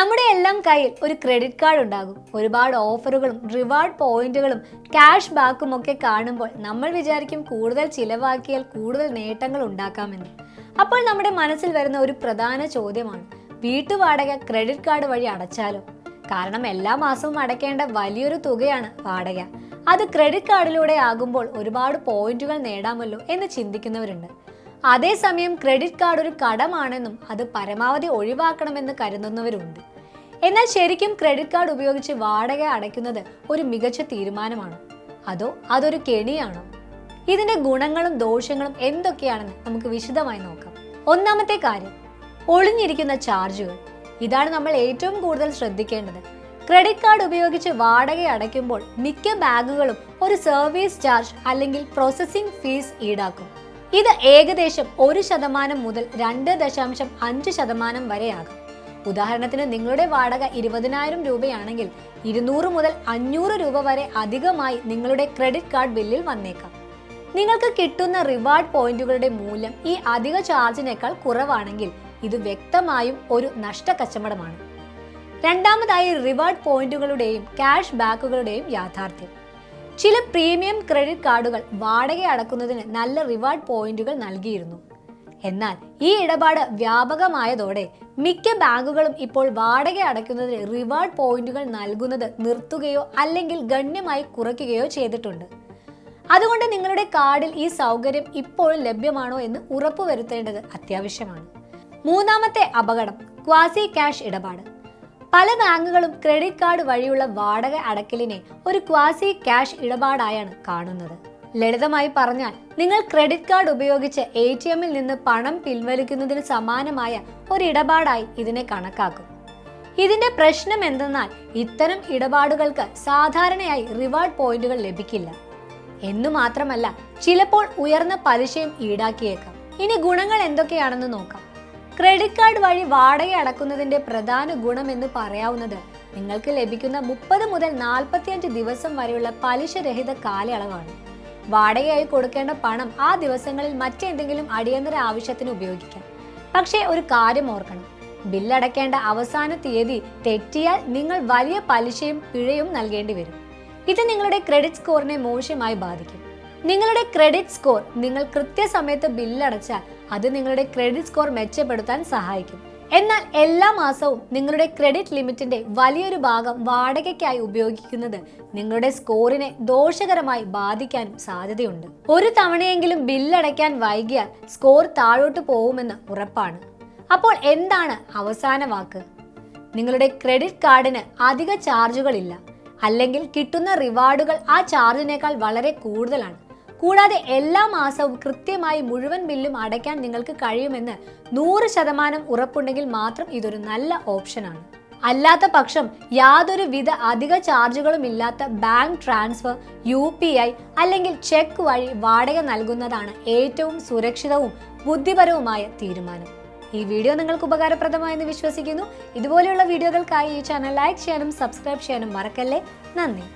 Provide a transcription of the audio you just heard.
നമ്മുടെ എല്ലാം കയ്യിൽ ഒരു ക്രെഡിറ്റ് കാർഡ് ഉണ്ടാകും. ഒരുപാട് ഓഫറുകളും റിവാർഡ് പോയിന്റുകളും ക്യാഷ് ബാക്കും ഒക്കെ കാണുമ്പോൾ നമ്മൾ വിചാരിക്കും കൂടുതൽ ചിലവാക്കിയാൽ കൂടുതൽ നേട്ടങ്ങൾ ഉണ്ടാക്കാമെന്ന്. അപ്പോൾ നമ്മുടെ മനസ്സിൽ വരുന്ന ഒരു പ്രധാന ചോദ്യമാണ് വീട്ടുവാടക ക്രെഡിറ്റ് കാർഡ് വഴി അടച്ചാലോ? കാരണം എല്ലാ മാസവും അടയ്ക്കേണ്ട വലിയൊരു തുകയാണ് വാടക. അത് ക്രെഡിറ്റ് കാർഡിലൂടെ ആകുമ്പോൾ ഒരുപാട് പോയിന്റുകൾ നേടാമല്ലോ എന്ന് ചിന്തിക്കുന്നവരുണ്ട്. അതേസമയം ക്രെഡിറ്റ് കാർഡ് ഒരു കടമാണെന്നും അത് പരമാവധി ഒഴിവാക്കണമെന്ന് കരുതുന്നവരുണ്ട്. എന്നാൽ ശരിക്കും ക്രെഡിറ്റ് കാർഡ് ഉപയോഗിച്ച് വാടക അടയ്ക്കുന്നത് ഒരു മികച്ച തീരുമാനമാണ്? അതോ അതൊരു കെണിയാണോ? ഇതിന്റെ ഗുണങ്ങളും ദോഷങ്ങളും എന്തൊക്കെയാണെന്ന് നമുക്ക് വിശദമായി നോക്കാം. ഒന്നാമത്തെ കാര്യം ഒളിഞ്ഞിരിക്കുന്ന ചാർജുകൾ. ഇതാണ് നമ്മൾ ഏറ്റവും കൂടുതൽ ശ്രദ്ധിക്കേണ്ടത്. ക്രെഡിറ്റ് കാർഡ് ഉപയോഗിച്ച് വാടക അടയ്ക്കുമ്പോൾ മിക്ക ബാങ്കുകളും ഒരു സർവീസ് ചാർജ് അല്ലെങ്കിൽ പ്രോസസ്സിംഗ് ഫീസ് ഈടാക്കും. ഇത് ഏകദേശം ഒരു ശതമാനം മുതൽ രണ്ട് ദശാംശം അഞ്ച് ശതമാനം വരെയാകും. ഉദാഹരണത്തിന് നിങ്ങളുടെ വാടക ഇരുപതിനായിരം രൂപയാണെങ്കിൽ ഇരുന്നൂറ് മുതൽ അഞ്ഞൂറ് രൂപ വരെ അധികമായി നിങ്ങളുടെ ക്രെഡിറ്റ് കാർഡ് ബില്ലിൽ വന്നേക്കാം. നിങ്ങൾക്ക് കിട്ടുന്ന റിവാർഡ് പോയിന്റുകളുടെ മൂല്യം ഈ അധിക ചാർജിനേക്കാൾ കുറവാണെങ്കിൽ ഇത് വ്യക്തമായും ഒരു നഷ്ട കച്ചവടമാണ് രണ്ടാമതായി റിവാർഡ് പോയിന്റുകളുടെയും ക്യാഷ് ബാക്കുകളുടെയും യാഥാർത്ഥ്യം. ചില പ്രീമിയം ക്രെഡിറ്റ് കാർഡുകൾ വാടക അടക്കുന്നതിന് നല്ല റിവാർഡ് പോയിന്റുകൾ നൽകിയിരുന്നു. എന്നാൽ ഈ ഇടപാട് വ്യാപകമായതോടെ മിക്ക ബാങ്കുകളും ഇപ്പോൾ വാടക അടയ്ക്കുന്നതിന് റിവാർഡ് പോയിന്റുകൾ നൽകുന്നത് നിർത്തുകയോ അല്ലെങ്കിൽ ഗണ്യമായി കുറയ്ക്കുകയോ ചെയ്തിട്ടുണ്ട്. അതുകൊണ്ട് നിങ്ങളുടെ കാർഡിൽ ഈ സൗകര്യം ഇപ്പോഴും ലഭ്യമാണോ എന്ന് ഉറപ്പുവരുത്തേണ്ടത് അത്യാവശ്യമാണ്. മൂന്നാമത്തെ അപകടം ക്വാസി ക്യാഷ് ഇടപാട്. പല ബാങ്കുകളും ക്രെഡിറ്റ് കാർഡ് വഴിയുള്ള വാടക അടക്കലിനെ ഒരു ക്വാസി ക്യാഷ് ഇടപാടായാണ് കാണുന്നത്. ലളിതമായി പറഞ്ഞാൽ നിങ്ങൾ ക്രെഡിറ്റ് കാർഡ് ഉപയോഗിച്ച് എ ടി എമ്മിൽ നിന്ന് പണം പിൻവലിക്കുന്നതിന് സമാനമായ ഒരു ഇടപാടായി ഇതിനെ കണക്കാക്കും. ഇതിന്റെ പ്രശ്നം എന്തെന്നാൽ ഇത്തരം ഇടപാടുകൾക്ക് സാധാരണയായി റിവാർഡ് പോയിന്റുകൾ ലഭിക്കില്ല. എന്നു മാത്രമല്ല ചിലപ്പോൾ ഉയർന്ന പലിശയും ഈടാക്കിയേക്കാം. ഇനി ഗുണങ്ങൾ എന്തൊക്കെയാണെന്ന് നോക്കാം. ക്രെഡിറ്റ് കാർഡ് വഴി വാടക അടക്കുന്നതിന്റെ പ്രധാന ഗുണമെന്ന് പറയാവുന്നത് നിങ്ങൾക്ക് ലഭിക്കുന്ന മുപ്പത് മുതൽ നാൽപ്പത്തിയഞ്ച് ദിവസം വരെയുള്ള പലിശരഹിത കാലയളവാണ്. വാടകയായി കൊടുക്കേണ്ട പണം ആ ദിവസങ്ങളിൽ മറ്റെന്തെങ്കിലും അടിയന്തര ആവശ്യത്തിന് ഉപയോഗിക്കാം. പക്ഷേ ഒരു കാര്യം ഓർക്കണം. ബില്ലടയ്ക്കേണ്ട അവസാന തീയതി തെറ്റിയാൽ നിങ്ങൾ വലിയ പലിശയും പിഴയും നൽകേണ്ടി വരും. ഇത് നിങ്ങളുടെ ക്രെഡിറ്റ് സ്കോറിനെ മോശമായി ബാധിക്കും. നിങ്ങളുടെ ക്രെഡിറ്റ് സ്കോർ നിങ്ങൾ കൃത്യസമയത്ത് ബില്ലടച്ചാൽ അത് നിങ്ങളുടെ ക്രെഡിറ്റ് സ്കോർ മെച്ചപ്പെടുത്താൻ സഹായിക്കും. എന്നാൽ എല്ലാ മാസവും നിങ്ങളുടെ ക്രെഡിറ്റ് ലിമിറ്റിന്റെ വലിയൊരു ഭാഗം വാടകയ്ക്കായി ഉപയോഗിക്കുന്നത് നിങ്ങളുടെ സ്കോറിനെ ദോഷകരമായി ബാധിക്കാനും സാധ്യതയുണ്ട്. ഒരു തവണയെങ്കിലും ബില്ലടയ്ക്കാൻ വൈകിയാൽ സ്കോർ താഴോട്ട് പോകുമെന്ന് ഉറപ്പാണ്. അപ്പോൾ എന്താണ് അവസാന വാക്ക്? നിങ്ങളുടെ ക്രെഡിറ്റ് കാർഡിന് അധിക ചാർജുകളില്ല അല്ലെങ്കിൽ കിട്ടുന്ന റിവാർഡുകൾ ആ ചാർജിനേക്കാൾ വളരെ കൂടുതലാണ്. കൂടാതെ എല്ലാ മാസവും കൃത്യമായി മുഴുവൻ ബില്ലും അടയ്ക്കാൻ നിങ്ങൾക്ക് കഴിയുമെന്ന് നൂറ് ശതമാനം ഉറപ്പുണ്ടെങ്കിൽ മാത്രം ഇതൊരു നല്ല ഓപ്ഷനാണ്. അല്ലാത്ത പക്ഷം യാതൊരു വിധ അധിക ചാർജുകളും ഇല്ലാത്ത bank transfer U P I അല്ലെങ്കിൽ ചെക്ക് വഴി വാടക നൽകുന്നതാണ് ഏറ്റവും സുരക്ഷിതവും ബുദ്ധിപരവുമായ തീരുമാനം. ഈ വീഡിയോ നിങ്ങൾക്ക് ഉപകാരപ്രദമായെന്ന് വിശ്വസിക്കുന്നു. ഇതുപോലെയുള്ള വീഡിയോകൾക്കായി ഈ ചാനൽ ലൈക്ക് ചെയ്യാനും സബ്സ്ക്രൈബ് ചെയ്യാനും മറക്കല്ലേ? നന്ദി.